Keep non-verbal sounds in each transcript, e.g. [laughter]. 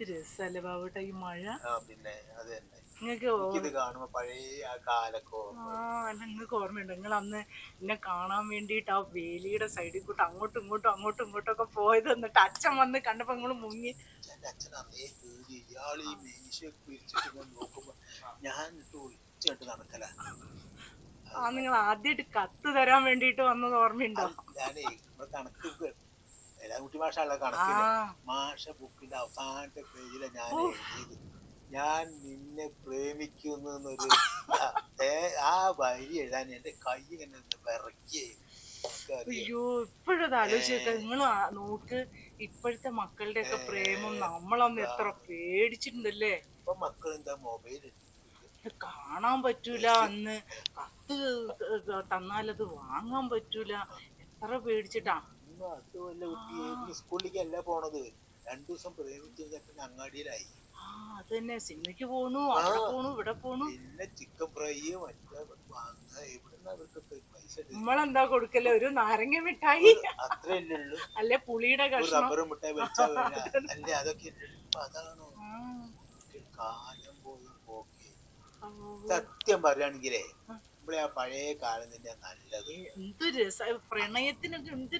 എന്ത് രസല്ലേ ബാബുട്ട ഈ മഴ? പിന്നെ അത് തന്നെ. നിങ്ങൾക്ക് കാണുമ്പോ പഴയ ആ കാലൊക്കെ ഓർമ്മ ആ അല്ല നിങ്ങൾക്ക് ഓർമ്മയുണ്ട്? നിങ്ങൾ അന്ന് എന്നെ കാണാൻ വേണ്ടിയിട്ട് ആ വേലിയുടെ സൈഡിൽ കൂട്ട് അങ്ങോട്ടും ഇങ്ങോട്ടും അങ്ങോട്ടും ഇങ്ങോട്ടും ഒക്കെ പോയത് എന്നിട്ട് അച്ഛൻ വന്ന് കണ്ടപ്പോ നിങ്ങൾ മുങ്ങി. എന്റെ അച്ഛൻ അന്നേ പേടി. ഇയാൾ ഈ മീശ പിരിച്ചിട്ട് നോക്കുമ്പോ ഞാൻ ഇട്ട് ഒളിച്ചിട്ട് നടക്കല. ആ നിങ്ങൾ ആദ്യമായിട്ട് കത്ത് തരാൻ വേണ്ടിട്ട് വന്നത് ഓർമ്മയുണ്ടോ? ഞാനേ നമ്മുടെ കണക്ക് മാഷുള്ള കണക്കിൽ മാഷ ബുക്കിന്റെ അവസാനത്തെ പേജിൽ ഞാൻ എഴുതിയത്. ഞാൻ നിന്നെ പ്രേമിക്കുന്നു എന്നൊരു ആ, വരി എഴുതാൻ എന്റെ കൈ ഇങ്ങനെ വിറക്കി അയ്യോ ഇപ്പോഴത് ആലോചിച്ചൊക്കെ നിങ്ങൾ നോക്ക്. ഇപ്പോഴത്തെ മക്കളുടെ ഒക്കെ പ്രേമം നമ്മളന്ന് എത്ര പേടിച്ചിട്ടുണ്ടല്ലേ? ഇപ്പൊ മക്കൾ എന്താ മൊബൈൽ കാണാൻ പറ്റൂല അന്ന്. കത്ത് തന്നാലത് വാങ്ങാൻ പറ്റൂല. എത്ര പേടിച്ചിട്ടാ. അതുമല്ല കുട്ടി. സ്കൂളിലേക്ക് അല്ല പോണത്. രണ്ടു ദിവസം പ്രേമിച്ചു അങ്ങാടിയിലായി. അത് തന്നെ സിനിമയ്ക്ക് പോണു അവിടെ പോണു ഇവിടെ പോണു. പിന്നെ ചിക്കൻ ഫ്രൈ മറ്റേ വാങ്ങുക എവിടുന്ന അവർക്കൊക്കെ പൈസ ഇടുക? നമ്മളെന്താ കൊടുക്കല്ലേ ഒരു നാരങ്ങ മിഠായി. അത്രയല്ലേ ഉള്ളൂ. അല്ലെ പുളിയുടെ കഷ്ണം? റബ്ബർ. [laughs] അല്ലേ? അതൊക്കെ അല്ലേ ഉള്ളൂ. ഇപ്പൊ അതാണോ? കാലം പോയി പോക്കി. സത്യം പറയുകയാണെങ്കിലേ നമ്മളെ ആ പഴയ കാലം തന്നെ നല്ലത്. എന്ത് രസ പ്രണയത്തിനൊക്കെ എന്ത്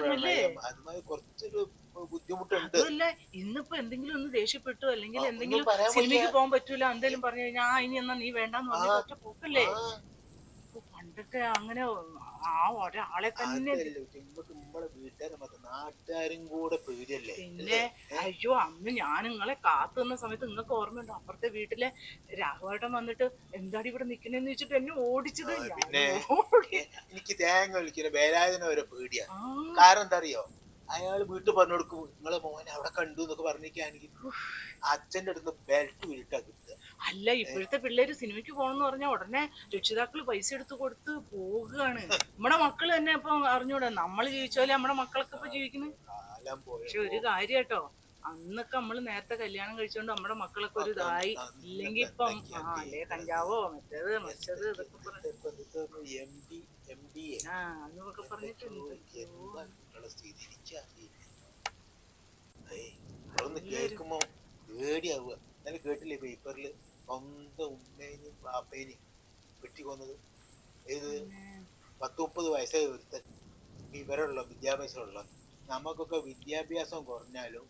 പ്രണയം അതുമായി കുറച്ചൊരു ബുദ്ധിമുട്ടുണ്ട്. അതല്ല ഇന്നിപ്പോ എന്തെങ്കിലും ഒന്ന് ദേഷ്യപ്പെട്ടു അല്ലെങ്കിൽ എന്തെങ്കിലും സിനിമയ്ക്ക്. പോകാൻ പറ്റൂല എന്തെങ്കിലും പറഞ്ഞു കഴിഞ്ഞാൽ ആ ഇനി എന്നാ നീ വേണ്ടെന്ന് പറഞ്ഞ പോക്കല്ലേ? പണ്ടൊക്കെ അങ്ങനെ ആ ഒരാളെ തന്നെ നാട്ടുകാരും കൂടെ പേടിയല്ലേ? പിന്നെ അയ്യോ അന്ന് ഞാൻ നിങ്ങളെ കാത്തു നിന്ന സമയത്ത് നിങ്ങൾക്ക് ഓർമ്മയുണ്ടോ? അപ്പുറത്തെ വീട്ടിലെ രാഘവേട്ടൻ വന്നിട്ട് എന്താണ് ഇവിടെ നിക്കണെന്ന് വെച്ചിട്ട് എന്നെ ഓടിച്ചത്? പിന്നെ? എനിക്ക് തേങ്ങ വിളിക്കുന്ന വേലായുധന വരെ പേടിയാ. കാരണം എന്താ അറിയോ? അയാൾ വീട്ടിൽ പറഞ്ഞു കൊടുക്കും നിങ്ങളെ മോനെ അവിടെ കണ്ടു എന്നൊക്കെ പറഞ്ഞിരിക്കുകയാണെങ്കിൽ അച്ഛന്റെ അടുത്ത് ബെൽറ്റ് വീട്ടാ കിട്ടുക. അല്ല ഇപ്പോഴത്തെ പിള്ളേര് സിനിമയ്ക്ക് പോകണമെന്ന് പറഞ്ഞാൽ ഉടനെ രക്ഷിതാക്കൾ പൈസ എടുത്ത് കൊടുത്ത് പോവുകയാണ്. നമ്മുടെ മക്കൾ തന്നെ ഇപ്പൊ അറിഞ്ഞൂടാ നമ്മൾ ജീവിച്ചാലേ നമ്മുടെ മക്കളൊക്കെ ഇപ്പൊ ജീവിക്കുന്നത് പക്ഷെ ഒരു കാര്യം കേട്ടോ അന്നൊക്കെ നമ്മൾ നേരത്തെ കല്യാണം കഴിച്ചോണ്ട് നമ്മുടെ മക്കളൊക്കെ ഒരു ഇതായി. ഇല്ലെങ്കിൽ ഇപ്പം ആ അല്ലേ കഞ്ചാവോ മറ്റേത് മറ്റേത് ഇതൊക്കെ പറഞ്ഞു. എം എ ആ അന്നൊക്കെ പറഞ്ഞിട്ടുണ്ട് കേൾക്കുമ്പോ പേടിയാവുക. എന്നാലും കേട്ടില്ലേ പേപ്പറിൽ സ്വന്തം ഉമ്മേനും പാപ്പേനും വെട്ടിക്കൊന്നത്. ഏത്? പത്ത് മുപ്പത് വയസ്സായി ഒരുത്തൻ. വിവരമുള്ള വിദ്യാഭ്യാസമുള്ള. നമുക്കൊക്കെ വിദ്യാഭ്യാസം കുറഞ്ഞാലും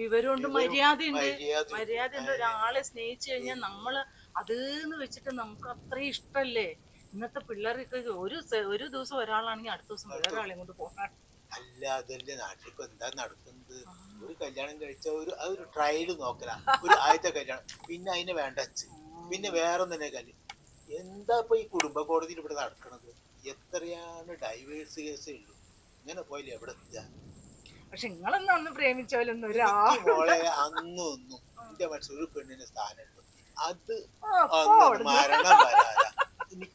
വിവരമുണ്ട് മര്യാദയുണ്ട്. മര്യാദ മര്യാദയുണ്ട്. ഒരാളെ സ്നേഹിച്ചു കഴിഞ്ഞാൽ നമ്മൾ അതേന്ന് വെച്ചിട്ട് നമുക്ക് അത്രയും ഇഷ്ടല്ലേ? ഇന്നത്തെ പിള്ളേർക്ക് ഒരു ഒരു ദിവസം ഒരാളാണെങ്കിൽ അടുത്ത ദിവസം വേറെ ആളെ കൊണ്ട് പോകാൻ. അല്ല അതല്ലേ നാട്ടിൽ ഇപ്പൊ എന്താ നടക്കുന്നത്? ഒരു കല്യാണം കഴിച്ച ഒരു അതൊരു ഒരു ട്രയൽ നോക്കല. ഒരു ആദ്യത്തെ കല്യാണം. പിന്നെ അതിനെ വേണ്ട പിന്നെ വേറെ തന്നെ കല്യാണം എന്താ ഇപ്പൊ ഈ കുടുംബ കോടതിയിൽ ഇവിടെ നടക്കണത്? എത്രയാണ് ഡൈവേഴ്സ് കേസേ ഉള്ളൂ? ഇങ്ങനെ പോയില്ലേ എവിടെ പക്ഷെ നിങ്ങളൊന്നും അന്ന് പ്രേമിച്ചോലൊന്നും ഒരാ ഈ അന്നും ഒന്നും. എന്റെ മനസ്സിൽ ഒരു പെണ്ണിന് സ്ഥാനമുണ്ട്. അത് മരണം അന്ന്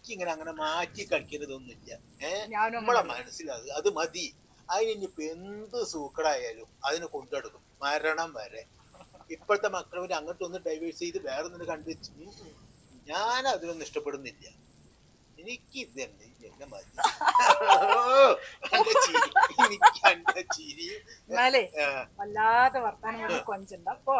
പോടുന്നു. ഇങ്ങനെ അങ്ങനെ മാറ്റി കളിക്കരുതൊന്നുമില്ല. ഏഹ് നമ്മളെ മനസ്സിൽ അത് അത് മതി. അതിന് ഇനിയിപ്പോ എന്ത് സൂക്കടായാലും അതിന് കൊണ്ടെടുക്കും മരണം വരെ. ഇപ്പോഴത്തെ മക്കൾ പിന്നെ അങ്ങോട്ടൊന്ന് ഡൈവേഴ്സ് ചെയ്ത് വേറെ ഒന്നും കണ്ടു വെച്ച് ഉം ഉം. ഞാൻ അതിനൊന്നും ഇഷ്ടപ്പെടുന്നില്ല. എനിക്ക് ഇത് തന്നെ എന്നെ മതി. എന്റെ ചിരി. എനിക്ക് എന്റെ വല്ലാതെ വർത്താനം കൊഞ്ചുണ്ടോ.